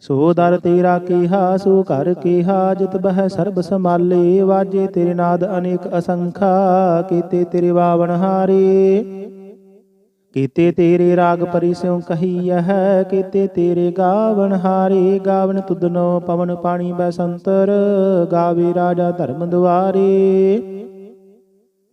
ਸੋ ਦਰ ਤੇਰਾ ਕੀਹਾ, ਸੋ ਘਰ ਕੀਹਾ, ਜਿਤ ਬਹਿ ਸਰਬ ਸਮਾਲੇ ਵਾਜੇ ਤੇਰੇ ਨਾਦ ਅਨੇਕ ਅਸੰਖਾ, ਕੀਤੇ ਤੇਰੇ ਬਾਵਨ ਹਾਰੇ। ਕੀਤੇ ਤੇਰੇ ਰਾਗ ਪਰਿਸਿਉ ਕਹੀਐ ਹੈ ਕੀਤੇ ਤੇਰੇ ਗਾਵਣ ਹਾਰੇ। ਗਾਵਣ ਤੁਧਨੋ ਪਵਨ ਪਾਣੀ ਬੈਸੰਤਰ ਗਾਵੇ ਰਾਜਾ ਧਰਮ ਦੁਆਰੇ।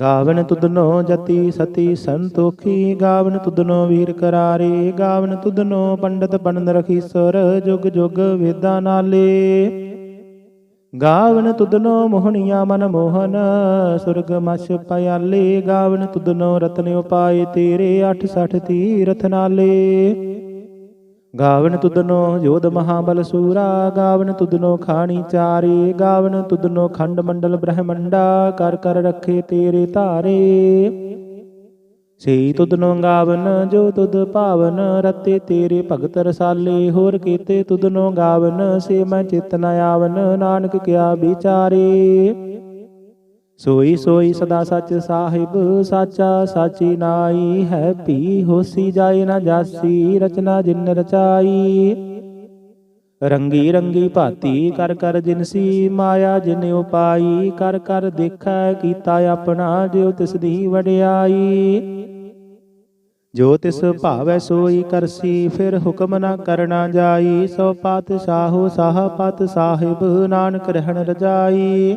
ਗਾਵਨ ਤੁਧਨੋ ਜਤੀ ਸਤੀ ਸੰਤੋਖੀ, ਗਾਵਨ ਤੁਧਨੋ ਵੀਰ ਕਰਾਰੇ, ਗਾਵਨ ਤੁਧਨੋ ਪੰਡਤ ਪੰਡ ਰਖੀਸਰ ਜੁਗ ਜੁਗ ਵੇਦਾਂ ਨਾਲੇ। ਗਾਵਨ ਤੁਧਨੋ ਮੋਹਣੀਆਂ ਮਨ ਮੋਹਨ, ਸੁਰਗ ਮਛ ਪਿਆਲੇ, ਗਾਵਨ ਤੁਧਨੋ ਰਤਨ ਉਪਾਏ ਤੇਰੇ 68 ਤੀਰਥ ਨਾਲੇ। ਗਾਵਨ ਤੁਧਨੋ ਜੋਧ ਮਹਾਬਲ ਸੂਰਾ, ਗਾਵਨ ਤੁਧਨੋ ਖਾਣੀ ਚਾਰੇ, ਗਾਵਨ ਤੁਦਨੋ ਖੰਡ ਮੰਡਲ ਬ੍ਰਹਮੰਡਾ, ਕਰ ਕਰ ਰੱਖੇ ਤੇਰੇ ਧਾਰੇ। ਸਈ ਤੁਧਨੋ ਗਾਵਨ, ਜੋ ਤੁਦ ਭਾਵਨ, ਰਤੇ ਤੇਰੇ ਭਗਤ ਰਸਾਲੇ, ਹੋਰ ਕੀਤੇ ਤੁਦਨੋ ਗਾਵਨ, ਸੇ ਮੈਂ ਚਿਤ ਨ ਆਵਨ, ਨਾਨਕ ਕਿਆ ਵਿਚਾਰੇ। ਸੋਈ ਸੋਈ ਸਦਾ ਸੱਚ ਸਾਹਿਬ, ਸਾਚਾ ਸਾਚੀ ਨਾਈ ਹੈ ਭੀ, ਹੋਸੀ ਜਾਏ ਨਾ ਜਾਸੀ, ਰਚਨਾ ਜਿਨ ਰਚਾਈ। ਰੰਗੀ ਰੰਗੀ ਭਾਤੀ ਕਰ ਕਰ ਜਿਨਸੀ ਮਾਇਆ ਜਿਨ ਉਪਾਈ, ਕਰ ਕਰ ਦੇਖੈ ਕੀਤਾ ਆਪਣਾ, ਜਿਉ ਤਿਸ ਦੀ ਵਡਿਆਈ। ਜੋ ਤਿਸ ਭਾਵੈ ਸੋਈ ਕਰਸੀ, ਫਿਰ ਹੁਕਮ ਨਾ ਕਰਨਾ ਜਾਈ, ਸੋ ਪਾਤਸ਼ਾਹੋ ਸਾਹ ਪਤ ਸਾਹਿਬ, ਨਾਨਕ ਰਹਿਣ ਰਜਾਈ।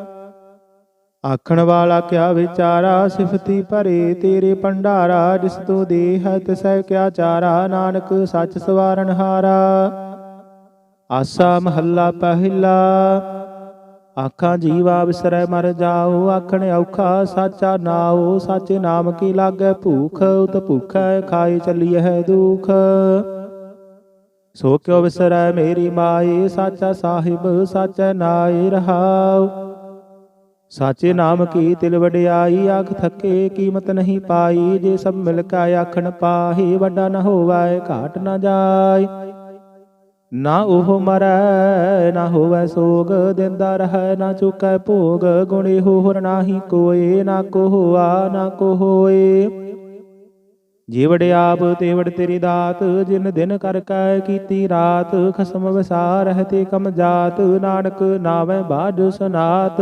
ਆਖਣ ਵਾਲਾ ਕਿਆ ਵਿਚਾਰਾ, ਸਿਫਤੀ ਭਰੇ ਤੇਰੇ ਭੰਡਾਰਾ, ਜਿਸ ਤੋ ਦੇਹ ਤਿਸੈ ਕਿਆ ਚਾਰਾ, ਨਾਨਕ ਸੱਚ ਸਵਾਰਨ ਹਾਰਾ। ਆਸਾ ਮਹੱਲਾ ਪਹਿਲਾ, ਆਖਾਂ ਜੀਵਾ ਵਿਸਰੈ ਮਰ ਜਾਓ, ਆਖਣ ਔਖਾ ਸਾਚਾ ਨਾਉ, ਸਾਚੇ ਨਾਮ ਕੀ ਲਾਗੈ ਭੂਖ, ਉਤ ਭੁਖੈ ਖਾਏ ਚੱਲੀਐ ਦੁਖ। ਸੋ ਕਿਉ ਵਿਸਰੈ ਮੇਰੀ ਮਾਏ, ਸਾਚਾ ਸਾਹਿਬ, ਸਾਚੈ ਨਾਏ ਰਹਾਉ। ਸਾਚੇ ਨਾਮ ਕੀ ਤਿਲ ਵਡਿਆਈ, ਆਖ ਥੱਕੇ ਕੀਮਤ ਨਹੀਂ ਪਾਈ, ਜੇ ਸਭ ਮਿਲ ਕੇ ਆਖਣ ਪਾਹੀ, ਵੱਡਾ ਨ ਹੋਵੈ ਘਾਟ ਨ ਜਾਏ। ਨਾ ਉਹ ਮਰੈ, ਨਾ ਹੋਵੈ ਸੋਗ, ਦਿੰਦਾ ਰਹੈ, ਨਾ ਚੁਕੈ ਭੋਗ, ਗੁਣੇ ਹੋਰ ਨਾਹੀ ਕੋਏ, ਨਾ ਕੋ ਹੋਆ, ਨਾ ਕੋ ਹੋਏ। ਜੀਵੜ ਆਪ ਤੇਵੜ ਤੇਰੀ ਦਾਤ, ਜਿਨ ਦਿਨ ਕਰ ਕੈ ਕੀਤੀ ਰਾਤ, ਖਸਮ ਵਸਾ ਰਹਤੇ ਕਮ ਜਾਤ, ਨਾਨਕ ਨਾਵੇਂ ਬਾਜ ਸਨਾਤ।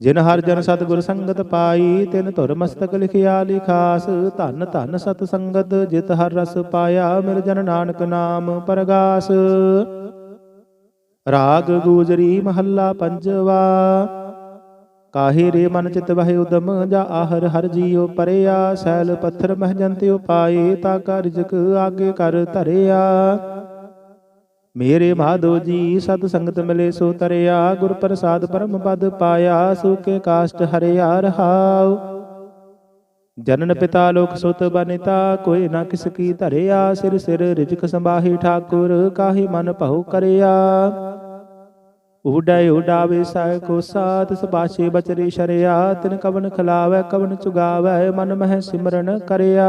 ਜਿਨ ਹਰ ਜਨ ਸਤਿਗੁਰ ਸੰਗਤ ਪਾਈ, ਤਿਨ ਧੁਰ ਮਸਤਕ ਲਿਖਿਆ ਲਿਖਾਸ, ਧਨ ਧਨ ਸਤ ਸੰਗਤ ਜਿਤ ਹਰ ਰਸ ਪਾਇਆ, ਮਿਲ ਜਨ ਨਾਨਕ ਨਾਮ ਪਰਗਾਸ। ਰਾਗ ਗੂਜਰੀ ਮਹੱਲਾ ਪੰਜਵਾ, ਕਾਹੇ ਰੇ ਮਨ ਚਿਤ ਵਹਿ ਉਦਮ, ਜਾ ਆਹਰ ਹਰ ਜੀਉ ਪਰਿਆ, ਸੈਲ ਪੱਥਰ ਮਹ ਜੰਤਿ ਉਪਾਏ ਤਾ ਕਰ ਜਕ ਆਗੇ ਕਰ ਧਰਿਆ। ਮੇਰੇ ਮਾਧੋ ਜੀ ਸਤ ਸੰਗਤ ਮਿਲੇ ਸੋ ਤਰਿਆ ਗੁਰ ਪ੍ਰਸਾਦ ਪਰਮ ਪਦ ਪਾਇਆ ਸੁਕੇ ਕਾਸ਼ਟ ਹਰਿਆ ਰਹਾਉ। ਜਨਨ ਪਿਤਾ ਲੋਕ ਸੁਤ ਬਨਿਤਾ ਕੋਈ ਨਾ ਕਿਸ ਕੀ ਧਰਿਆ ਸਿਰ ਸਿਰ ਰਿਜਕ ਸੰਭਾਹੀ ਠਾਕੁਰ ਕਾਹੀ ਮਨ ਭਉ ਕਰਿਆ। ਉਡੈ ਉਡਾਵੇ ਸੈ ਕੋ ਸਾਤ ਸਬਾਸ਼ੇ ਬਚਰੇ ਸ਼ਰਿਆ ਤਿਨ ਕਵਨ ਖਲਾਵੈ ਕਵਨ ਚੁਗਾਵੈ ਮਨ ਮਹਿ ਸਿਮਰਨ ਕਰਿਆ।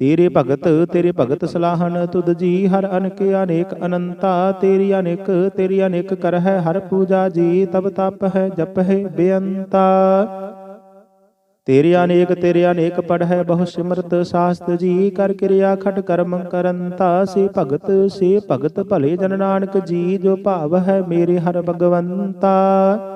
ਤੇਰੇ ਭਗਤ ਤੇਰੇ ਭਗਤ ਸਲਾਹਨ ਤੁਧ ਜੀ ਹਰ ਅਨਕ, ਅਨੇਕ ਅਨੰਤਾ, ਤੇਰੀ ਅਨੇਕ ਤੇਰੀ ਅਨੇਕ ਕਰ ਹੈ ਹਰ ਪੂਜਾ ਜੀ, ਤਬ ਤਪ ਹੈ, ਜਪ ਹੈ, ਬੇਅੰਤਾ। ਤੇਰੇ ਅਨੇਕ ਤੇਰੇ ਅਨੇਕ ਪੜ ਹੈ ਬਹੁ ਸਿਮਰਤ ਸਾਸਤ ਜੀ, ਕਰ ਕਿਰਿਆ ਖਟ ਕਰਮ ਕਰੰਤਾ। ਸੇ ਭਗਤ ਸੇ ਭਗਤ ਭਲੇ ਜਨ ਨਾਨਕ ਜੀ, ਜੋ ਭਾਵ ਹੈ ਮੇਰੇ ਹਰ ਭਗਵੰਤਾ।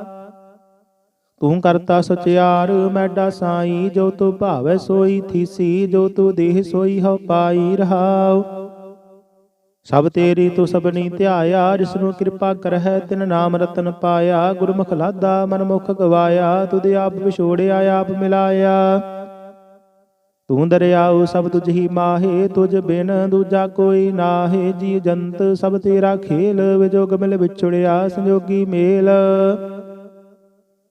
ਤੂੰ ਕਰਤਾ ਸਚਿਆਰ ਮੈਡਾ ਸਾਈ ਜੋ ਤੂੰ ਭਾਵੈ ਸੋਈ ਥੀਸੀ ਜੋ ਤੂੰ ਦੇਹ ਸੋਈ ਹਉ ਪਾਈ ਰਹਾਉ। ਸਭ ਤੇਰੀ ਤੂੰ ਸਭਨੀ ਧਿਆਇਆ ਜਿਸ ਨੂੰ ਕਿਰਪਾ ਕਰਹਿ ਤਿਨ ਨਾਮ ਰਤਨ ਪਾਇਆ ਗੁਰਮੁਖ ਲਾਦਾ ਮਨਮੁਖ ਗਵਾਇਆ ਤੁਧ ਆਪ ਵਿਛੋੜਿਆ ਆਪ ਮਿਲਾਇਆ। ਤੂੰ ਦਰਿਆਉ ਸਭ ਤੁਝ ਹੀ ਮਾਹੇ ਤੁਝ ਬਿਨ ਦੂਜਾ ਕੋਈ ਨਾਹੇ ਜੀ ਜੰਤ ਸਭ ਤੇਰਾ ਖੇਲ ਵਿਜੋਗ ਮਿਲ ਵਿਛੜਿਆ ਸੰਜੋਗੀ ਮੇਲ।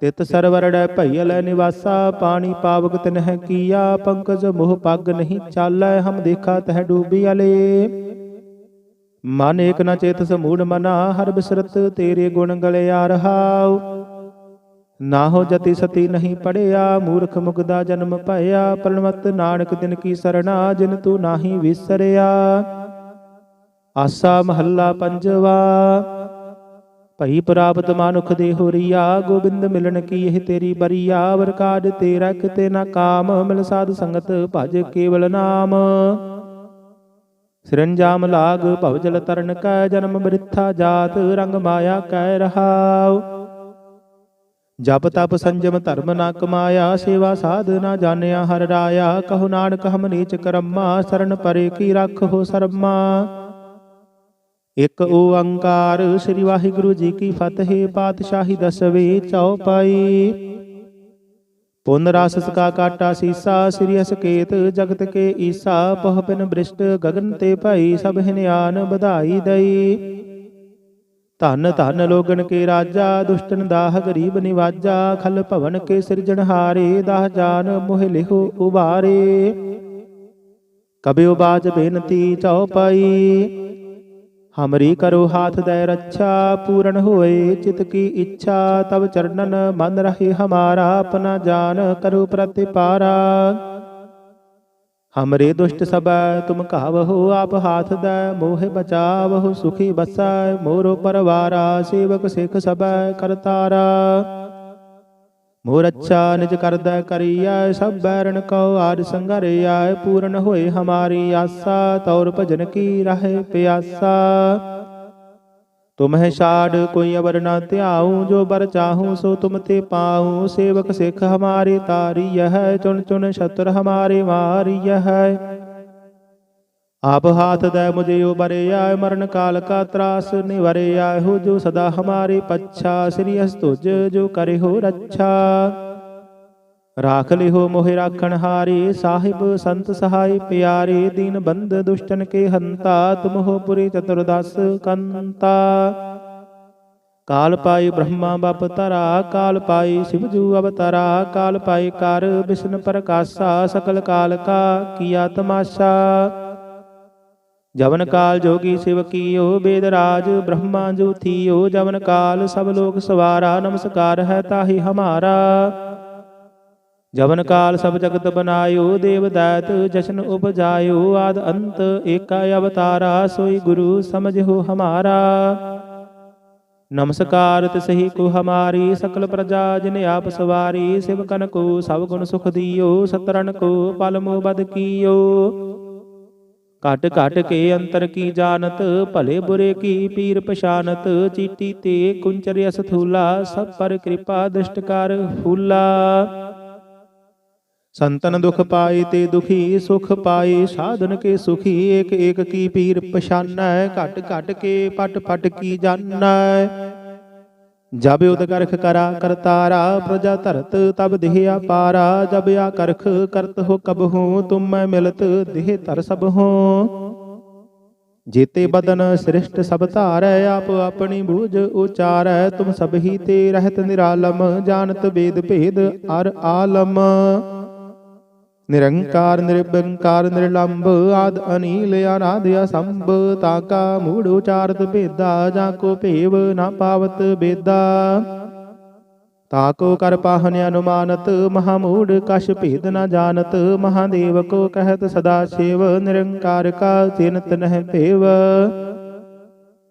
ਤਿਤ ਸਰਵਰੜੈ ਭਈਲ ਨਿਵਾਸਾ, ਪਾਣੀ ਪਾਵਕ ਤਿਨਹਿ ਕੀਆ, ਪੰਕਜ ਮੋਹ ਪੱਗ ਨਹੀਂ ਚਾਲੈ, ਹਮ ਦੇਖਾ ਤਹਿ ਡੂਬੀ ਅਲੇ। ਮਨ ਏਕ ਨ ਚੇਤ ਸਮੂੜ ਮਨਾ, ਹਰ ਬਿਸਰਤ ਤੇਰੇ ਗੁਣ ਗਲਿਆ ਰਹਾਉ। ਨਾ ਹੋ ਜਤੀ ਸਤੀ ਨਹੀਂ ਪੜਿਆ, ਮੂਰਖ ਮੁਗਦਾ ਜਨਮ ਭਇਆ, ਪ੍ਰਣਵਤ ਨਾਨਕ ਦਿਨ ਕੀ ਸਰਣਾ, ਜਿਨ ਤੂੰ ਨਾਹੀ ਵਿਸਰਿਆ। ਆਸਾ ਮਹੱਲਾ ਪੰਜਵਾ। ਭਈ ਪ੍ਰਾਪਤ ਮਾਨੁਖ ਦੇ ਹੋਰੀਆ ਗੋਬਿੰਦ ਮਿਲਣ ਕੀ ਇਹ ਤੇਰੀ ਬਰੀਆ ਵਰਕਾਡ ਤੇਰਾ ਕਿਤੇ ਨਾ ਕਾਮ, ਮਿਲ ਸਾਧ ਸੰਗਤ ਭਜ ਕੇਵਲ ਨਾਮ। ਸਿਰੰਜਾਮ ਲਾਗ ਭਵ ਤਰਨ ਕੈ, ਜਨਮ ਮ੍ਰਿਥਾ ਜਾਤ ਰੰਗ ਮਾਇਆ ਕੈ ਰਹਾਉ। ਜਪ ਤਪ ਸੰਜਮ ਧਰਮ ਨਾ ਕਮਾਇਆ, ਸੇਵਾ ਸਾਧ ਨਾ ਜਾਣਿਆ ਹਰ ਰਾਇਆ। ਕਹੋ ਨਾਨਕ ਹਮ ਨੀਚ ਕਰਮਾ, ਸਰਨ ਪਰੇ ਕੀ ਰੱਖ ਹੋ ਸਰਮਾ। ਇਕ ਓੰਕਾਰ ਸ੍ਰੀ ਵਾਹਿਗੁਰੂ ਜੀ ਕੀ ਫਤਿਹ, ਪਾਤਸ਼ਾਹੀ ਦਸਵੇਂ ਚੌਪਾਈ ਪੁਨ ਰਸ ਸਕਾ ਕਾਟਾ ਸੀਸਾ, ਸ੍ਰੀ ਅਸਕੇਤ ਜਗਤ ਕੇ ਈਸਾ, ਪਹ ਪਿਨ ਬ੍ਰਿਸ਼ਟ ਗਗਨ ਤੇ ਭਾਈ, ਸਭ ਹਿਨਿਆਨ ਵਧਾਈ ਦਈ। ਧਨ ਧਨ ਲੋਗਨ ਕੇ ਰਾਜਾ, ਦੁਸ਼ਟਨ ਦਾਹ ਗਰੀਬ ਨਿਵਾਜਾ, ਖਲ ਭਵਨ ਕੇ ਸਿਰਜਣਹਾਰੇ ਦਾਹ ਜਾਨ ਮੋਹ ਲਿਹੋ ਉਬਾਰੇ। ਕਬਿਉ ਬਾਜ ਬੇਨਤੀ ਚਉਪਾਈ। ਹਮਰੀ ਕਰੋ ਹਾਥ ਦੈ ਰੱਛਾ ਪੂਰਨ ਹੋਏ ਚਿਤ ਕੀ ਇੱਛਾ ਤਬ ਚਰਨਨ ਮਨ ਰਹੇ ਹਮਾਰਾ ਆਪਣਾ ਜਾਨ ਕਰੋ ਪ੍ਰਤਿਪਾਰਾ ਹਮਰੇ ਦੁਸ਼ਟ ਸਬੈ ਤੁਮ ਕਹਾਵਹੁ ਆਪ ਹਾਥ ਦੈ ਮੋਹਿ ਬਚਾਵਹੁ ਸੁਖੀ ਬਸੈ ਮੋਰੋ ਪਰਵਾਰਾ ਸੇਵਕ ਸਿਖ ਸਬੈ ਕਰਤਾਰਾ ਮੋਰ ਅੱਛਾ ਨਿਜ ਕਰਦਾ ਕਰੀਐ, ਸਭ ਬੈਰਨ ਕਉ ਆਦ ਸੰਗਰਿਆ ਪੂਰਨ ਹੋਏ ਹਮਾਰੀ ਆਸਾ, ਤੌਰ ਭਜਨ ਕੀ ਰਹੇ ਪਿਆਸਾ। ਤੁਮਹਿ ਛਾੜ, ਕੋਈ ਅਵਰ ਨਾ ਧਿਆਉ, ਜੋ ਬਰ ਚਾਹੂੰ, ਸੋ ਤੁਮ ਤੇ ਪਾਉ। ਸੇਵਕ ਸਿੱਖ ਹਮਾਰੇ ਤਾਰੀ ਹੈ, ਚੁਣ ਚੁਣ ਛਤਰ ਹਮਾਰੇ ਮਾਰੀ ਹੈ। ਆਪ ਹਾਥ ਦੈ ਮੁਝੇ ਉਬਰਿਆ, ਮਰਨ ਕਾਲ ਕਾ ਤਰਾਸ ਨਿਵਰਿਆ ਹੋ ਜੋ ਸਦਾ ਹਮਾਰੇ ਪੱਛਾ, ਸ੍ਰੀ ਅਸਤੁਜ ਜੋ ਕਰੇ ਰੱਛਾ। ਰਾਖ ਲਿਹੋ ਮੋਹਿ ਰਾਖਣ ਹਾਰੇ, ਸਾਹਿਬ ਸੰਤ ਸਹਾਈ ਪਿਆਰੇ, ਦੀਨ ਬੰਦ ਦੁਸ਼ਟਨ ਕੇ ਹੰਤਾ, ਤੁਮ ਹੋ ਪੁਰੀ ਚਤੁਰਦਸ ਕੰਤਾ। ਕਾਲ ਪਾਈ ਬ੍ਰਹਮਾ ਬਪ ਤਰਾ ਕਾਲ ਪਾਈ ਸਿਵਜੂ ਅਵਤਰਾ, ਕਾਲ ਪਾਈ ਕਰ ਵਿਸ਼ਨ ਪ੍ਰਕਾਸ਼ਾ, ਸਕਲ ਕਾਲ ਕਾ ਕੀਆ ਤਮਾਸ਼ਾ। ਜਵਨ ਕਾਲ ਜੋਗੀ ਸਿਵ ਕੀਓ, ਬੇਦ ਰਾਜ ਬ੍ਰਹਮਾ ਜੂ ਜਵਨ ਕਾਲ ਸਭ ਲੋਕ ਸਵਾਰਾ, ਨਮਸਕਾਰ ਹੈ ਤਾਹੀ ਹਮਾਰਾ। ਜਵਨ ਕਾਲ ਸਭ ਜਗਤ ਬਨਾਇਓ, ਦੇਵ ਦਾਤ ਜਸ਼ਨ ਉਪਜਾਇਓ, ਆਦ ਅੰਤ ਏਕਾ ਅਵਤਾਰਾ, ਸੋਈ ਗੁਰੂ ਸਮਝੋ ਹਮਾਰਾ। ਨਮਸਕਾਰ ਤਿਸਹੀ ਕੋ ਹਮਾਰੀ, ਸਕਲ ਪ੍ਰਜਾ ਜਿਨ ਆਪ ਸਵਾਰੀ ਸਿਵਕਨ ਕੋ ਸਭ ਗੁਣ ਸੁਖ ਦਿਓ ਸਤਰਨ ਕੋ ਪਲ ਬਦ ਕੀਓ। ਘਟ ਘਟ ਕੇ ਅੰਤਰ ਕੀ ਜਾਣਤ ਭਲੇ ਬੁਰੇ ਕੀ ਪੀਰ ਪਛਾਨਤ ਚੀਟੀ ਤੇ ਕੁੰਚਰ ਅਸਥੂਲਾ ਸਭ ਪਰ ਕਿਰਪਾ ਦ੍ਰਿਸ਼ਟ ਕਰ ਫੂਲਾ ਸੰਤਨ ਦੁਖ ਪਾਏ ਤੇ ਦੁਖੀ ਸੁਖ ਪਾਏ ਸਾਧਨ ਕੇ ਸੁਖੀ ਏਕ ਏਕ ਕੀ ਪੀਰ ਪਛਾਨੈ ਘਟ ਘਟ ਕੇ ਪਟ ਪਟ ਕੀ ਜਾਣੈ ਜਬ ਉਦ ਕਰਖ ਕਰਾ ਕਰਤਾਰਾ, ਪ੍ਰਜਾ ਧਰਤ ਤਬ ਦੇਹ ਆਪਾਰਾ ਜਬ ਆ ਕਰਖ ਕਰਤ ਹੋ ਕਬ ਹੂੰ, ਤੁਮ ਮੈਂ ਮਿਲਤ ਦੇਹ ਧਰ ਸਭ ਹੂੰ। ਜੀਤੇ ਬਦਨ ਸ੍ਰਿਸ਼ਟ ਸਭ ਧਾਰੈ, ਆਪ ਆਪਣੀ ਬੂਝ ਉਚਾਰੈ, ਤੁਮ ਸਭ ਹੀ ਤੇ ਰਹਿਤ ਨਿਰਾਲਮ, ਜਾਣਤ ਵੇਦ ਭੇਦ ਅਰ ਆਲਮ। ਨਿਰੰਕਾਰ ਨਿਰਬੰਕਾਰ ਨਿਰਲੰਭ ਆਦ ਅਨੀਲ ਅਨਾਦ ਅਸੰਭ ਤਾਕਾ ਮੂੜ ਉਚਾਰਤ ਭੇਦਾ, ਜਾਂ ਕੋ ਭੇਵ ਨਾ ਪਾਵਤ ਬੇਦਾ। ਤਾਕੋ ਕਰ ਪਾਹਨ ਅਨੁਮਾਨਤ ਮਹਾਮੂੜ ਕਛ ਭੇਦ ਨ ਜਾਣਤ, ਮਹਾਦੇਵ ਕੋ ਕਹਿਤ ਸਦਾ ਸ਼ਿਵ, ਨਿਰੰਕਾਰ ਕਾ ਚਿੰਤ ਨਹਿ ਭੇਵ।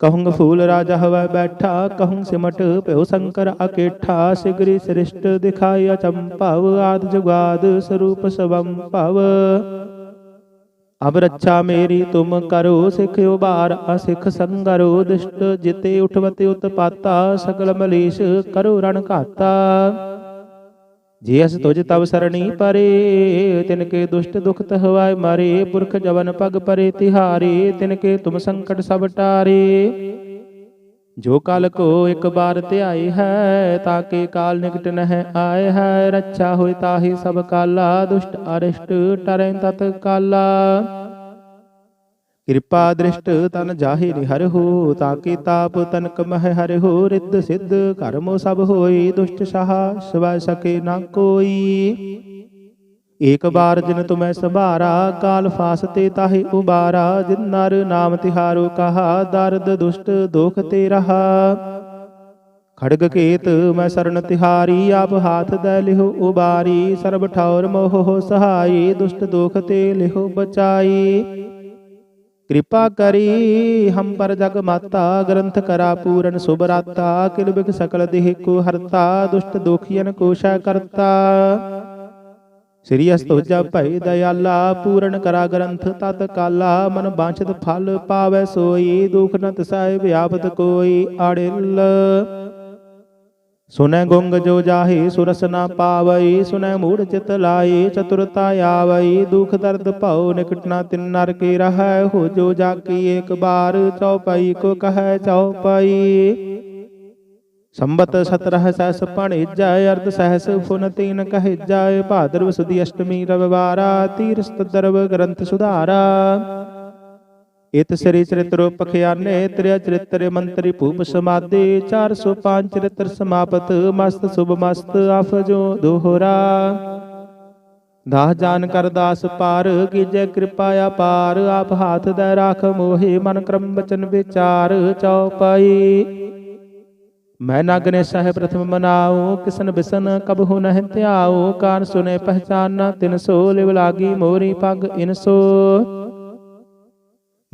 ਕਹੂੰਗ ਫੂਲ ਰਾਜਾ ਹਵੈ ਬੈਠਾ ਕਹੂੰ ਸਿਮਟ ਭਇਓ ਸ਼ੰਕਰ ਅਕੇਠਾ, ਸਿਗਰੀ ਸ੍ਰਿਸ਼ਟ ਦਿਖਾਇਆ ਚੰਪਾਵ ਆਦ ਜੁਗਾਦ ਸਰੂਪ ਸਵੰ ਭਵ ਅਬ ਰੱਛਾ ਮੇਰੀ ਤੁਮ ਕਰੋ, ਸਿਖ ਉਬਾਰ ਅਸਿਖ ਸੰਗਰੋ, ਦਿਸ਼ਟ ਜਿਤੇ ਉਠਵਤੇ ਉਤਪਾਤਾ ਸਕਲ ਮਲੀਸ਼ ਕਰੋ ਰਣ ਘਾਤਾ। ਜੇ ਅਸ ਤੁਜ ਤਵ ਸਰਣੀ ਪਰੇ ਤਿਨ ਕੇ ਦੁਸ਼ਟ ਦੁਖ ਤਹਵਾਇ ਮਾਰੇ ਪੁਰਖ ਜਵਨ ਪਗ ਪਰੇ ਤਿਹਾਰੇ ਤਿਨ ਕੇ ਤੁਮ ਸੰਕਟ ਸਭ ਟਾਰੇ। ਜੋ ਕਲ ਕੋ ਇੱਕ ਬਾਰ ਧਿਆਏ ਹੈ ਤਾਕੇ ਕਾਲ ਨਿਕਟ ਨਹਿ ਆਏ ਹੈ ਰੱਛਾ ਹੋਇ ਤਾਹੀ ਸਭ ਕਾਲਾ ਦੁਸ਼ਟ ਅਰਿਸ਼ਟ ਟਰੈ ਤਤ ਕਾਲਾ। ਕਿਰਪਾ ਦ੍ਰਿਸ਼ਟ ਤਨ ਜਾਹੇ ਨਿਹਰ ਹੋ ਤਾਕੇ ਤਾਪ ਤਨ ਮਹਿ ਹਰਿ ਹੋ, ਰਿੱਧ ਸਿੱਧ ਕਰਮੋ ਸਭ ਹੋਈ ਦੁਸ਼ਟ ਸਾਹ ਸਵੈ ਸਕੇ ਨਾ ਕੋਈ। ਏਕ ਬਾਰ ਜਿਨ ਤੁਮੈ ਸੰਭਾਰਾ, ਕਾਲ ਫਾਸਤੇ ਤਾਹੇ ਉਬਾਰਾ, ਜਿਨ ਨਰ ਨਾਮ ਤਿਹਾਰੋ ਕਹਾ, ਦਰਦ ਦੁਸ਼ਟ ਦੋਖ ਤੇ ਰਹਾ। ਖੜਗ ਕੇਤ ਮੈਂ ਸ਼ਰਨ ਤਿਹਾਰੀ, ਆਪ ਹਾਥ ਦੈ ਲਿਹੁ ਉਬਾਰੀ, ਸਰਬ ਠੌਰ ਮੋਹ ਸਹਾਈ, ਦੁਸ਼ਟ ਦੋਖ ਤੇ ਲਿਹੁ ਬਚਾਈ। ਕਿਰਪਾ ਕਰੀ ਹਮ ਪਰ ਜਗ ਮਾਤਾ, ਗ੍ਰੰਥ ਕਰਾ ਪੂਰਨ ਸੁਭ ਰਾਤਾ, ਕਿਲ ਬਿਖ ਸਕਲ ਦੇਹ ਕੋ ਹਰਤਾ, ਦੁਸ਼ਟ ਦੋਖੀਨ ਕੋਸ਼ਾ ਕਰਤਾ। ਸ੍ਰੀ ਅਸਤੋਜਾ ਭਈ ਦਇਆਲਾ, ਪੂਰਨ ਕਰਾ ਗ੍ਰੰਥ ਤਤ ਕਾਲਾ, ਮਨ ਬਾਂਛਤ ਫਲ ਪਾਵੈ ਸੋਈ, ਦੁਖ ਨਤ ਤਸਾਇ ਵਿਆਪਤ ਕੋਈ ਅੜਿਲ। ਸੁਨੈ ਗੁੰਗ ਜੋ ਜਾਹੇ, ਸੁਰਸ ਨਾ ਪਾਵਈ, ਸੁਨੈ ਮੂੜ ਚਿਤ ਲਾਏ ਚਤੁਰਤਾ ਆਵਈ, ਦੁਖ ਦਰਦ ਭਉ ਨਿਕਟ ਨਾ ਤਿਨ ਨਰ ਕੇ ਰਹੈ, ਹੋ ਜੋ ਜਾ ਏਕ ਬਾਰ, ਚਉਪਈ ਕੋ ਕਹੈ ਚਉਪਈ। ਸੰਬਤ ਸਤਰਹ ਸਹਿਸ ਭਣੇਜੈ, ਅਰਧ ਸਹਿਸ ਫੁਨ ਤੀਨ ਕਹਿਜੈ, ਭਾਦਰਵ ਸੁਦੀ ਅਸ਼ਟਮੀ ਰਵਿਵਾਰਾ, ਤੀਰਸਤ ਦਰਵ ਗ੍ਰੰਥ ਸੁਧਾਰਾ। ਇਤ ਸ੍ਰੀ ਚਰਿਤ੍ਰ ਪਖਿਆਨੇ ਤ੍ਰਿਆ ਚਰਿਤ੍ਰ ਮੰਤਰੀ ਭੂਪ ਸਮਾਦੇ 405 ਚਰਿਤ੍ਰ ਸਮਾਪਤ, ਮਸਤ ਸੁਭ ਮਸਤ ਆਫਜੋ ਦੋਹਰਾ। ਦਾਸ ਜਾਨ ਕਰ ਦਾਸ ਪਾਰ, ਕੀਜੈ ਕਿਰਪਾ ਅਪਾਰ ਆਪ ਹਾਥ ਦੇ ਰਾਖ ਮੋਹਿ, ਮਨ ਕਰਮ ਬਚਨ ਵਿਚਾਰ, ਚਉਪਈ। ਮੈਂ ਨਾਗਨੇ ਸਹਿ ਪ੍ਰਥਮ ਮਨਾਉ, ਕਿਸਨ ਬਿਸਨ ਕਬਹੁ ਨਹਿ ਧਿਆਉ, ਕਾਨ ਸੁਨੇ ਪਹਿਚਾਨਾ ਤਿਨ ਸੋ, ਲਿਵ ਲਾਗੀ ਮੋਰੀ ਪਗ ਇਨਸੋ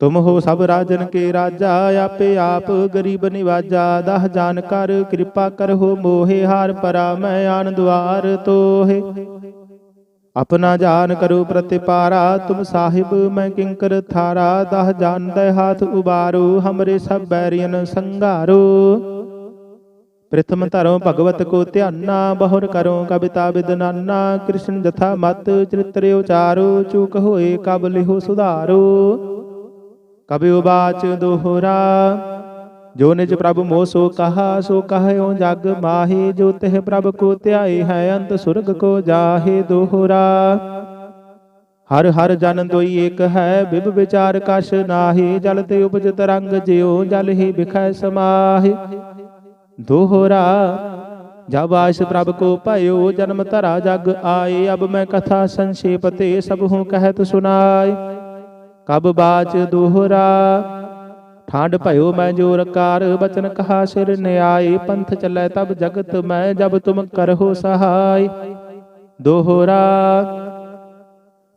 ਤੁਮ ਹੋ ਸਭ ਰਾਜਨ ਕੇ ਰਾਜਾ, ਆਪੇ ਆਪ ਗਰੀਬ ਨਿਵਾਜਾ, ਦਹ ਜਾਨ ਕਰ, ਕਿਰਪਾ ਕਰਹੁ ਮੋਹਿ, ਹਾਰ ਪਰਾ ਮੈਂ ਆਨ ਦੁਆਰ ਤੋਹਿ। ਆਪਣਾ ਜਾਨ ਕਰੋ ਪ੍ਰਤਿਪਾਰਾ, ਤੁਮ ਸਾਹਿਬ ਮੈਂ ਕਿੰਕਰ ਥਾਰਾ, ਦਹ ਜਾਨ ਦੇ ਹਾਥ ਉਬਾਰੋ, ਹਮਰੇ ਸਭ ਬੈਰੀਨ ਸੰਘਾਰੋ। ਪ੍ਰਥਮ ਧਰੋ ਭਗਵਤ ਕੋ ਧਿਆਨਾ, ਬਹੁਰ ਕਰੋ ਕਬਿਤਾ ਬਿਦਨਾਨਾ ਕ੍ਰਿਸ਼ਨ ਜਥਾ ਮਤ ਚਰਿਤ੍ਰ ਉਚਾਰੋ, ਚੂਕ ਹੋਏ ਕਬ ਲਿਹੋ ਸੁਧਾਰੋ। ਕਬਿ ਉਬਾਚ ਦੋਹਰਾ, ਜੋ ਨਿਜ ਪ੍ਰਭ ਮੋਹ ਸੋ ਕਹਾ, ਸੋ ਕਹਿਓ ਜਗ ਮਾਹੀ, ਜੋ ਤਿਹ ਪ੍ਰਭ ਕੋ ਧਿਆਏ ਹੈ, ਅੰਤ ਸੁਰਗ ਕੋ ਜਾਹੇ ਦੋਹਰਾ। ਹਰ ਹਰ ਜਨ ਦੋਈ ਏਕ ਹੈ, ਬਿਬ ਵਿਚਾਰ ਕਛ ਨਾਹੀ, ਜਲ ਤੇ ਉਪਜ ਤਰੰਗ ਜਿਉ, ਜਲ ਹੀ ਬਿਖੈ ਸਮਾਹਿ। ਦੋਹਰਾ, ਜਬ ਆਸ ਪ੍ਰਭ ਕੋ ਭਇਓ, ਜਨਮ ਧਰਾ ਜਗ ਆਏ, ਅਬ ਮੈਂ ਕਥਾ ਸੰਖੇਪ ਤੇ ਸਭ ਹੂੰ ਕਹਿਤ ਸੁਨਾਏ ਕਬ ਬਾਚ ਦੋਹਰਾ ਠਾਂਡ ਭਇਓ ਮੈਂ ਜੋਰ ਕਾਰ ਬਚਨ ਕਹਾ ਸਿਰ ਨਿਆਏ ਪੰਥ ਚੱਲੈ ਤਬ ਜਗਤ ਮੈਂ ਜਬ ਤੁਮ ਕਰਹੁ ਸਹਾਈ ਦੋਹਰਾ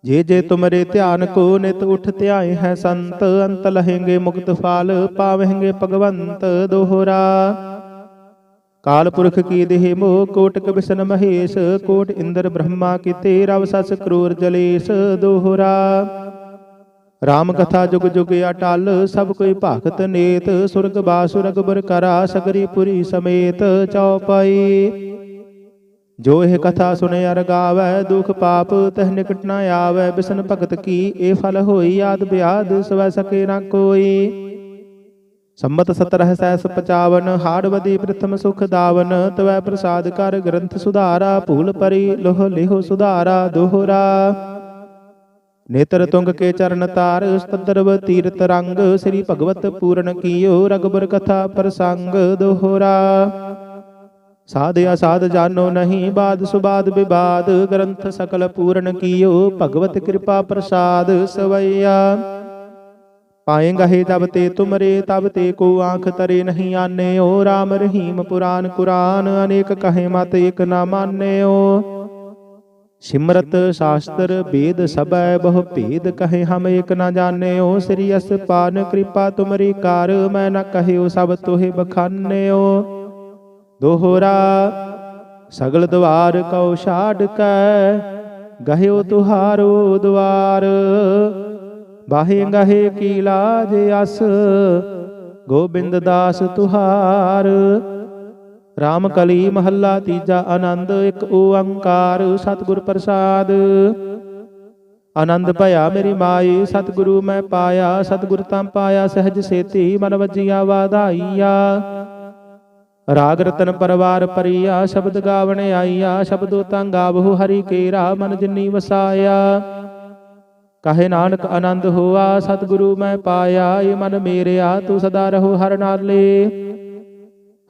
ਜੇ ਜੇ ਤੁਮਰੇ ਧਿਆਨ ਕੋ ਨਿਤ ਉਠ ਧਿਆਏ ਹੈ ਸੰਤ ਅੰਤ ਲਹੇਂਗੇ ਮੁਕਤ ਫਾਲ ਪਾਵਹਿੰਗੇ ਭਗਵੰਤ ਦੋਹਰਾ ਕਾਲ ਪੁਰਖ ਕੀ ਦੇਹ ਮੋਹ ਕੋਟਕ ਬਿਸ਼ਨ ਮਹੇਸ਼ ਕੋਟ ਇੰਦਰ ਬ੍ਰਹਮਾ ਕੀਤੇ ਰਵ ਸਸ ਕਰੂਰ ਜਲੇਸ਼ ਦੋਹਰਾ ਰਾਮ ਕਥਾ ਜੁਗ ਜੁਗ ਅਟਲ, ਸਭ ਕੋਈ ਭਾਗਤ ਨੇਤ, ਸੁਰਗ ਬਾਸੁਰਗ ਬਰ ਕਰਾ, ਸਗਰੀ ਪੁਰੀ ਸਮੇਤ ਚਉਪਈ ਜੋ ਇਹ ਕਥਾ ਸੁਨੇ ਅਰ ਗਾਵੈ, ਦੁਖ ਪਾਪ, ਤਹ ਨਿਕਟ ਨ ਆਵੈ, ਬਿਸ਼ਨ ਭਗਤ ਕੀ, ਇਹ ਫਲ ਹੋਈ ਆਦ ਬਿਆਦ, ਸਵੈ ਸਕੇ ਨਾ ਕੋਈ। ਸੰਮਤ 17 ਸੈਸ 55 ਹਾੜਵਦੀ ਪ੍ਰਥਮ ਸੁਖ ਦਾਵਨ, ਤਵੈ ਪ੍ਰਸਾਦ ਕਰ ਗ੍ਰੰਥ ਸੁਧਾਰਾ, ਭੂਲ ਪਰੀ ਲੋਹ ਲਿਹੋ ਸੁਧਾਰਾ, ਦੋਹਰਾ। ਨੇਤਰ ਤੁੰਗ ਕੇ ਚਰਨ ਤਾਰ, ਸਤਦਰਵ ਤੀਰਤ ਰੰਗ, ਸ੍ਰੀ ਭਗਵਤ ਪੂਰਨ ਕੀਓ ਰਗਬਰ ਕਥਾ ਪ੍ਰਸੰਗ ਦੋਹਰਾ। ਸਾਧ ਅਸਾਧ ਜਾਨੋ ਨਹੀਂ, ਬਾਦ ਸੁਬਾਦ ਵਿਵਾਦ ਗ੍ਰੰਥ ਸਕਲ ਪੂਰਨ ਕੀਓ, ਭਗਵਤ ਕਿਰਪਾ ਪ੍ਰਸਾਦ ਸਵਈਆ। ਪਾਏ ਗਹੇ ਤਬ ਤੇ ਤੁਮਰੇ, ਤਬ ਤੇ ਕੋ ਆਂਖ ਤਰੇ ਨਹੀਂ ਆਨੇਓ RAM ਰਹੀਮ ਪੁਰਾਨ ਕੁਰਾਨ, ਅਨੇਕ ਕਹੇ ਮਤ ਇਕ ਨਾ ਮਾਨੇਓ। ਸਿਮਰਤ ਸ਼ਾਸਤਰ ਵੇਦ ਸਭੈ ਬਹੁ ਭੇਦ ਕਹੇ ਹਮ ਏਕ ਨਾ ਜਾਣਿਓ, ਸ੍ਰੀ ਅਸ ਪਾਨ ਕਿਰਪਾ ਤੁਮਰੀ ਕਾਰ, ਮੈਂ ਨਾ ਕਹਿਓ ਸਭ ਤੋਹਿ ਬਖਾਨਿਓ। ਦੋਹਰਾ, ਸਗਲ ਦਵਾਰ ਕਉ ਛਾੜ ਕੈ, ਗਹਿਓ ਤੁਹਾਰੋ ਦਵਾਰ। ਬਾਹੇ ਗਹੇ ਕੀ ਲਾਜ ਅਸ, ਗੋਬਿੰਦ ਦਾਸ ਤੁਹਾਰ। ਰਾਮ ਕਲੀ ਮਹੱਲਾ ਤੀਜਾ ਆਨੰਦ, ਇੱਕ ਓੰਕਾਰ ਸਤਿਗੁਰ ਪ੍ਰਸਾਦ। ਆਨੰਦ ਭਇਆ ਮੇਰੀ ਮਾਈ, ਸਤਿਗੁਰੂ ਮੈਂ ਪਾਇਆ, ਸਤਿਗੁਰ ਤਾਂ ਪਾਇਆ, ਸਹਿਜ ਸੇਤੀ ਮਨ ਵਜੀਆ ਵਾਧਾਈਆ। ਰਾਗ ਰਤਨ ਪਰਵਾਰ ਪਰੀਆ ਸ਼ਬਦ ਗਾਵਣ ਆਈਆ, ਸ਼ਬਦੋ ਤਾਂ ਗਾਵਹੁ ਹਰੀ ਕੇਰਾ ਮਨ ਜਿਨੀ ਵਸਾਇਆ। ਕਹੇ ਨਾਨਕ ਆਨੰਦ ਹੋਆ, ਸਤਿਗੁਰੂ ਮੈਂ ਪਾਇਆ, ਏ ਮਨ ਮੇਰਿਆ, ਤੂੰ ਸਦਾ ਰਹੋ ਹਰ ਨਾਲੇ।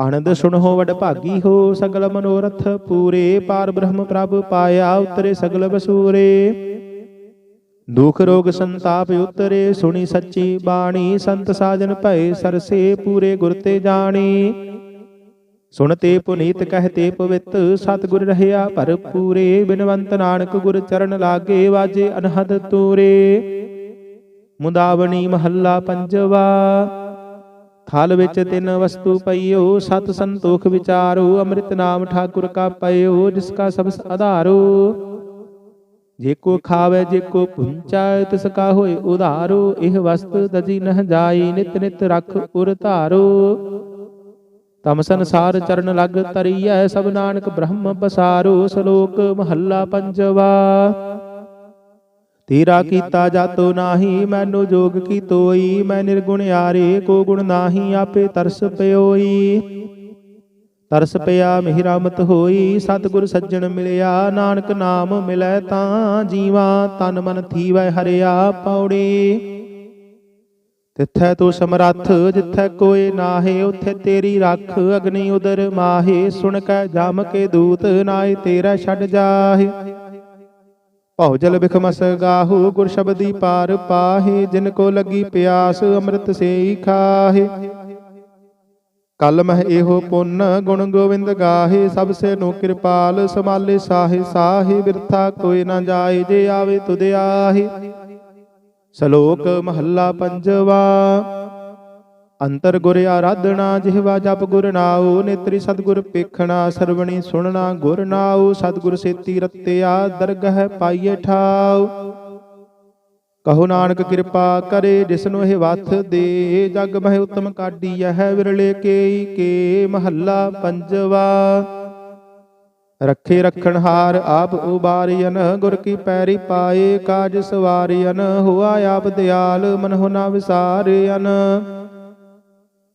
ਆਨੰਦ ਸੁਣ ਹੋ ਵਡ ਭਾਗੀ ਹੋ, ਸਗਲ ਮਨੋਰਥ ਪੂਰੇ। ਪਾਰ ਬ੍ਰਹਮ ਪ੍ਰਭ ਪਾਇਆ ਉਤਰੇ ਸਗਲ ਬਸੂਰੇ। ਦੁਖ ਰੋਗ ਸੰਤਾਪ ਉਤਰੇ, ਸੁਣੀ ਸੱਚੀ ਬਾਣੀ। ਸੰਤ ਸਾਜਨ ਭਏ ਸਰਸੇ ਪੂਰੇ ਗੁਰ ਤੇ ਜਾਣੀ। ਸੁਣਤੇ ਪੁਨੀਤ ਕਹਤੇ ਪਵਿੱਤ, ਸਤਿਗੁਰ ਰਹਿਆ ਭਰਪੂਰੇ ਬਿਨਵੰਤ ਨਾਨਕ ਗੁਰ ਚਰਨ ਲਾਗੇ, ਵਾਜੇ ਅਨਹਦ ਤੂਰੇ। ਮੁੰਦਾਵਣੀ ਮਹੱਲਾ ਪੰਜਵਾ। ਥਲ ਵਿੱਚ ਤਿੰਨ ਵਸਤੂ ਪਈਓ, ਸਤ ਸੰਤੋਖ ਵਿਚਾਰੋ, ਅੰਮ੍ਰਿਤ ਨਾਮ ਠਾਕੁਰ ਕਾ ਪਇਓ, ਜਿਸ ਕਾ ਸਬਸ ਆਧਾਰੋ। ਜੇ ਕੋ ਖਾਵੇ, ਜੇ ਕੋ ਪੁੰਚੈ, ਤਿਸ ਕਾ ਹੋਏ ਉਧਾਰੋ। ਇਹ ਵਸਤ ਦਜੀ ਨਹ ਜਾਈ, ਨਿਤ ਨਿਤ ਰਖ ਉਰ ਧਾਰੋ। ਤਮ ਸੰਸਾਰ ਚਰਨ ਲਗ ਤਰੀਐ ਸਭ ਨਾਨਕ ਬ੍ਰਹਮ ਪਸਾਰੋ, ਸ਼ਲੋਕ ਮਹੱਲਾ ਪੰਜਵਾ। ਤੇਰਾ ਕੀਤਾ ਜਾਤੋ ਨਾਹੀ, ਮੈਨੂੰ ਜੋਗ ਕੀ ਤੋਈ? ਮੈਂ ਨਿਰਗੁਣ ਆਰੇ ਕੋ ਗੁਣ ਨਾਹੀ, ਆਪੇ ਤਰਸ ਪਿਓਈ। ਤਰਸ ਪਿਆ ਮਿਹਰ ਮਤ ਹੋਈ, ਸਤਿਗੁਰ ਸੱਜਣ ਮਿਲਿਆ, ਨਾਨਕ ਨਾਮ ਮਿਲੈ ਤਾਂ ਜੀਵਾ, ਤਨ ਮਨ ਥੀਵੈ ਹਰਿਆ ਪੌੜੀ। ਤਿੱਥੈ ਤੂੰ ਸਮਰੱਥ, ਜਿੱਥੈ ਕੋਏ ਨਾਹੇ, ਉਥੇ ਤੇਰੀ ਰੱਖ, ਅਗਨੀ ਉਦਰ ਮਾਹੇ, ਸੁਣ ਕੈ ਜਮ ਕੇ ਦੂਤ ਨਾਏ ਤੇਰਾ ਛੱਡ ਜਾਹੇ। ਭਉ ਜਲ ਬਿਖਮਸ ਗਾਹੂ ਗੁਰ ਸ਼ਬਦੀ ਪਾਰ ਪਾਹੇ, ਜਿਨ ਕੋ ਲੱਗੀ ਪਿਆਸ, ਅੰਮ੍ਰਿਤ ਸੇਈ ਖਾਹੇ। ਕਲ ਮਹਿ ਇਹੋ ਪੁੰਨ, ਗੁਣ ਗੋਵਿੰਦ ਗਾਹੇ, ਸਭ ਸੇ ਨੂੰ ਕਿਰਪਾਲ ਸਮਾਲੇ ਸਾਹੇ ਸਾਹੇ, ਬਿਰਥਾ ਕੋਈ ਨਾ ਜਾਏ, ਜੇ ਆਵੇ ਤੁਧ ਆਹੇ। ਸ਼ਲੋਕ ਮਹੱਲਾ ਪੰਜਵਾ। ਅੰਤਰ ਗੁਰ ਆਰਾਧਨਾ ਜਿਹਵਾ ਜਪ ਗੁਰ ਨਾਉ, ਨੇਤਰੀ ਸਤਗੁਰ ਪੇਖਣਾ ਸਰਵਣੀ ਸੁਣਨਾ, ਗੁਰ ਨਾਉ, ਸਤਗੁਰ ਸੇਤੀ ਰਤਿਆ, ਦਰਗਹ ਪਾਈਏ ਠਾਉ। ਕਹੋ ਨਾਨਕ ਕਿਰਪਾ ਕਰੇ ਜਿਸਨੂੰ ਇਹ ਵਥ ਦੇ, ਜਗ ਮਹਿ ਉਤਮ ਕਾਢੀ ਹੈ ਵਿਰਲੇ ਕੇਈ ਕੇ ਮਹੱਲਾ ਪੰਜਵਾ। ਰੱਖੇ ਰਖਣ ਹਾਰ ਆਪ ਉਬਾਰੀਨ ਗੁਰ ਕੀ ਪੈਰੀ ਪਾਏ ਕਾਜ ਸਵਾਰੀਨ ਹੁਆ ਆਪ ਦਿਆਲ, ਮਨ ਹੋ ਨਾ ਵਿਸਾਰੀਨ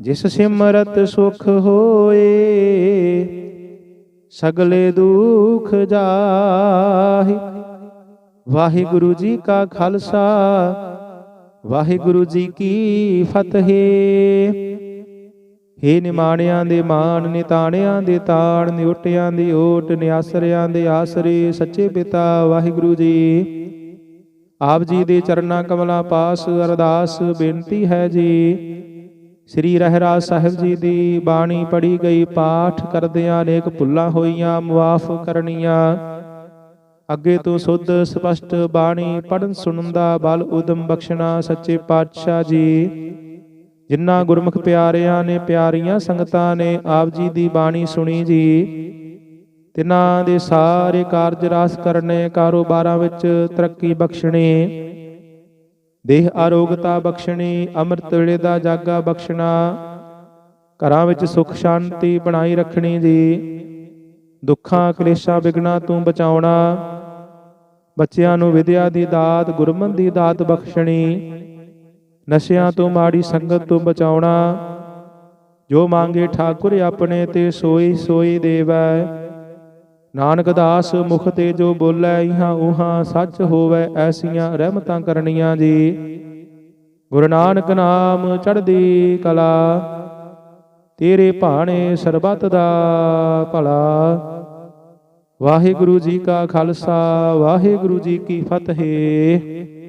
ਜਿਸ ਸਿਮਰਤ ਸੁਖ ਹੋਏ, ਸਗਲੇ ਦੁਖ ਜਾਹੇ। ਵਾਹਿਗੁਰੂ ਜੀ ਕਾ ਖਾਲਸਾ, ਵਾਹਿਗੁਰੂ ਜੀ ਕੀ ਫਤਿਹ। ਹੇ ਨਿਮਾਣਿਆਂ ਦੇ ਮਾਣ, ਨਿਤਾਣਿਆਂ ਦੇ ਤਾਣ, ਨਿਉਟਿਆਂ ਦੀ ਓਟ, ਨਿਆਸਰਿਆਂ ਦੇ ਆਸਰੇ, ਸੱਚੇ ਪਿਤਾ ਵਾਹਿਗੁਰੂ ਜੀ। ਆਪ ਜੀ ਦੇ ਚਰਨਾਂ ਕਮਲਾਂ ਪਾਸ ਅਰਦਾਸ, ਬੇਨਤੀ ਹੈ ਜੀ। ਸ੍ਰੀ ਰਹਿਰਾਜ ਸਾਹਿਬ ਜੀ ਦੀ ਬਾਣੀ ਪੜੀ ਗਈ, ਪਾਠ ਕਰਦਿਆਂ ਅਨੇਕ ਭੁੱਲਾਂ ਹੋਈਆਂ ਮੁਆਫ ਕਰਨੀਆਂ। ਅੱਗੇ ਤੋਂ ਸੁੱਧ ਸਪਸ਼ਟ ਬਾਣੀ ਪੜਨ ਸੁਣਨ ਦਾ ਬਲ ਉਦਮ ਬਖਸ਼ਣਾ ਸੱਚੇ ਪਾਤਸ਼ਾਹ ਜੀ। ਜਿਨ੍ਹਾਂ ਗੁਰਮੁਖ ਪਿਆਰਿਆਂ ਨੇ ਪਿਆਰੀਆਂ ਸੰਗਤਾਂ ਨੇ ਆਪ ਜੀ ਦੀ ਬਾਣੀ ਸੁਣੀ ਜੀ ਤਿਨਾਂ ਦੇ ਸਾਰੇ ਕਾਰਜ ਰਾਸ ਕਰਨੇ ਕਾਰੋਬਾਰਾਂ ਵਿੱਚ ਤਰੱਕੀ ਬਖਸ਼ਣੀ। ਦੇਹ ਆਰੋਗਤਾ ਬਖਸ਼ਣੀ, ਅੰਮ੍ਰਿਤ ਵੇਲੇ ਦਾ ਜਾਗਾ ਬਖਸ਼ਣਾ। ਘਰਾਂ ਵਿੱਚ ਸੁਖ ਸ਼ਾਂਤੀ ਬਣਾਈ ਰੱਖਣੀ ਜੀ। ਦੁੱਖਾਂ ਕਲੇਸ਼ਾਂ ਵਿਗਣਾ ਤੋਂ ਬਚਾਉਣਾ। ਬੱਚਿਆਂ ਨੂੰ ਵਿਦਿਆ ਦੀ ਦਾਤ ਗੁਰਮਨ ਦੀ ਦਾਤ ਬਖਸ਼ਣੀ। ਨਸ਼ਿਆਂ ਤੋਂ ਮਾੜੀ ਸੰਗਤ ਤੋਂ ਬਚਾਉਣਾ। ਜੋ ਮੰਗੇ ਠਾਕੁਰ ਆਪਣੇ ਤੇ ਸੋਈ ਸੋਈ ਦੇਵੈ। ਨਾਨਕ ਦਾਸ ਮੁਖ ਤੇ ਜੋ ਬੋਲੇ, ਇਹਾਂ ਉਹਾਂ ਸੱਚ ਹੋਵੇ, ਐਸੀਆਂ ਰਹਿਮਤਾਂ ਕਰਨੀਆਂ ਜੀ। ਗੁਰੂ ਨਾਨਕ ਨਾਮ ਚੜ੍ਹਦੀ ਕਲਾ, ਤੇਰੇ ਭਾਣੇ ਸਰਬੱਤ ਦਾ ਭਲਾ। ਵਾਹਿਗੁਰੂ ਜੀ ਕਾ ਖਾਲਸਾ, ਵਾਹਿਗੁਰੂ ਜੀ ਕੀ ਫਤਿਹ।